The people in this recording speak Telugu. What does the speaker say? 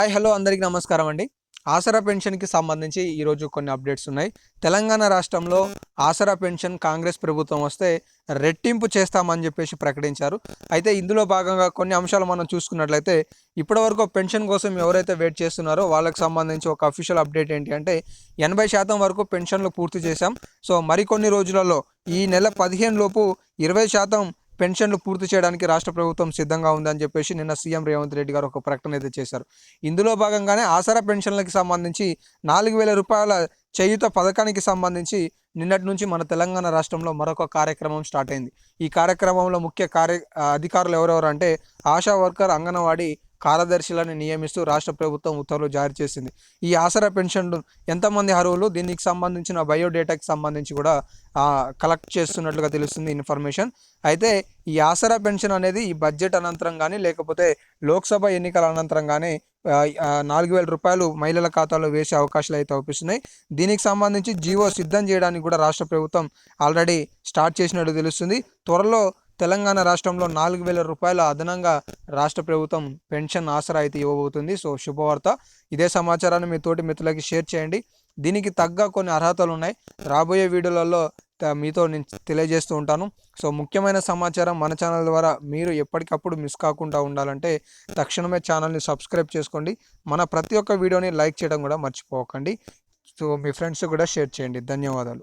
హాయ్ హలో అందరికీ నమస్కారం అండి. ఆసరా పెన్షన్కి సంబంధించి ఈరోజు కొన్ని అప్డేట్స్ ఉన్నాయి. తెలంగాణ రాష్ట్రంలో ఆసరా పెన్షన్ కాంగ్రెస్ ప్రభుత్వం వస్తే రెట్టింపు చేస్తామని చెప్పేసి ప్రకటించారు. అయితే ఇందులో భాగంగా కొన్ని అంశాలు మనం చూసుకున్నట్లయితే ఇప్పటివరకు పెన్షన్ కోసం ఎవరైతే వెయిట్ చేస్తున్నారో వాళ్ళకి సంబంధించి ఒక అఫీషియల్ అప్డేట్ ఏంటి అంటే ఎనభై శాతం వరకు పెన్షన్లు పూర్తి చేశాం. సో మరికొన్ని రోజులలో ఈ నెల పదిహేను లోపు ఇరవై శాతం పెన్షన్లు పూర్తి చేయడానికి రాష్ట్ర ప్రభుత్వం సిద్ధంగా ఉందని చెప్పేసి నిన్న సీఎం రేవంత్ రెడ్డి గారు ఒక ప్రకటన అయితే చేశారు. ఇందులో భాగంగానే ఆసరా పెన్షన్లకు సంబంధించి నాలుగు వేల రూపాయల చేయుత పథకానికి సంబంధించి నిన్నటి నుంచి మన తెలంగాణ రాష్ట్రంలో మరొక కార్యక్రమం స్టార్ట్ అయింది. ఈ కార్యక్రమంలో ముఖ్య కార్య అధికారులు ఎవరెవరు అంటే ఆశా వర్కర్ అంగన్వాడీ కార్యదర్శులను నియమిస్తూ రాష్ట్ర ప్రభుత్వం ఉత్తర్వులు జారీ చేసింది. ఈ ఆసరా పెన్షన్లు ఎంతమంది అర్హులు? దీనికి సంబంధించిన బయోడేటాకి సంబంధించి కూడా కలెక్ట్ చేస్తున్నట్లుగా తెలుస్తుంది ఇన్ఫర్మేషన్. అయితే ఈ ఆసరా పెన్షన్ అనేది ఈ బడ్జెట్ అనంతరం కానీ లేకపోతే లోక్సభ ఎన్నికల అనంతరం కానీ నాలుగు వేల రూపాయలు మహిళల ఖాతాలో వేసే అవకాశాలు అయితే అవుపిస్తున్నాయి. దీనికి సంబంధించి జీవో సిద్ధం చేయడానికి కూడా రాష్ట్ర ప్రభుత్వం ఆల్రెడీ స్టార్ట్ చేసినట్టు తెలుస్తుంది. త్వరలో తెలంగాణ రాష్ట్రంలో నాలుగు వేల రూపాయల అదనంగా రాష్ట్ర ప్రభుత్వం పెన్షన్ ఆసరా అయితే ఇవ్వబోతుంది. సో శుభవార్త. ఇదే సమాచారాన్ని మీ తోటి మిత్రులకి షేర్ చేయండి. దీనికి తగ్గ కొన్ని అర్హతలు ఉన్నాయి. రాబోయే వీడియోలలో మీతో నేను తెలియజేస్తూ ఉంటాను. సో ముఖ్యమైన సమాచారం మన ఛానల్ ద్వారా మీరు ఎప్పటికప్పుడు మిస్ కాకుండా ఉండాలంటే తక్షణమే ఛానల్ని సబ్స్క్రైబ్ చేసుకోండి. మన ప్రతి ఒక్క వీడియోని లైక్ చేయడం కూడా మర్చిపోకండి. సో మీ ఫ్రెండ్స్ కూడా షేర్ చేయండి. ధన్యవాదాలు.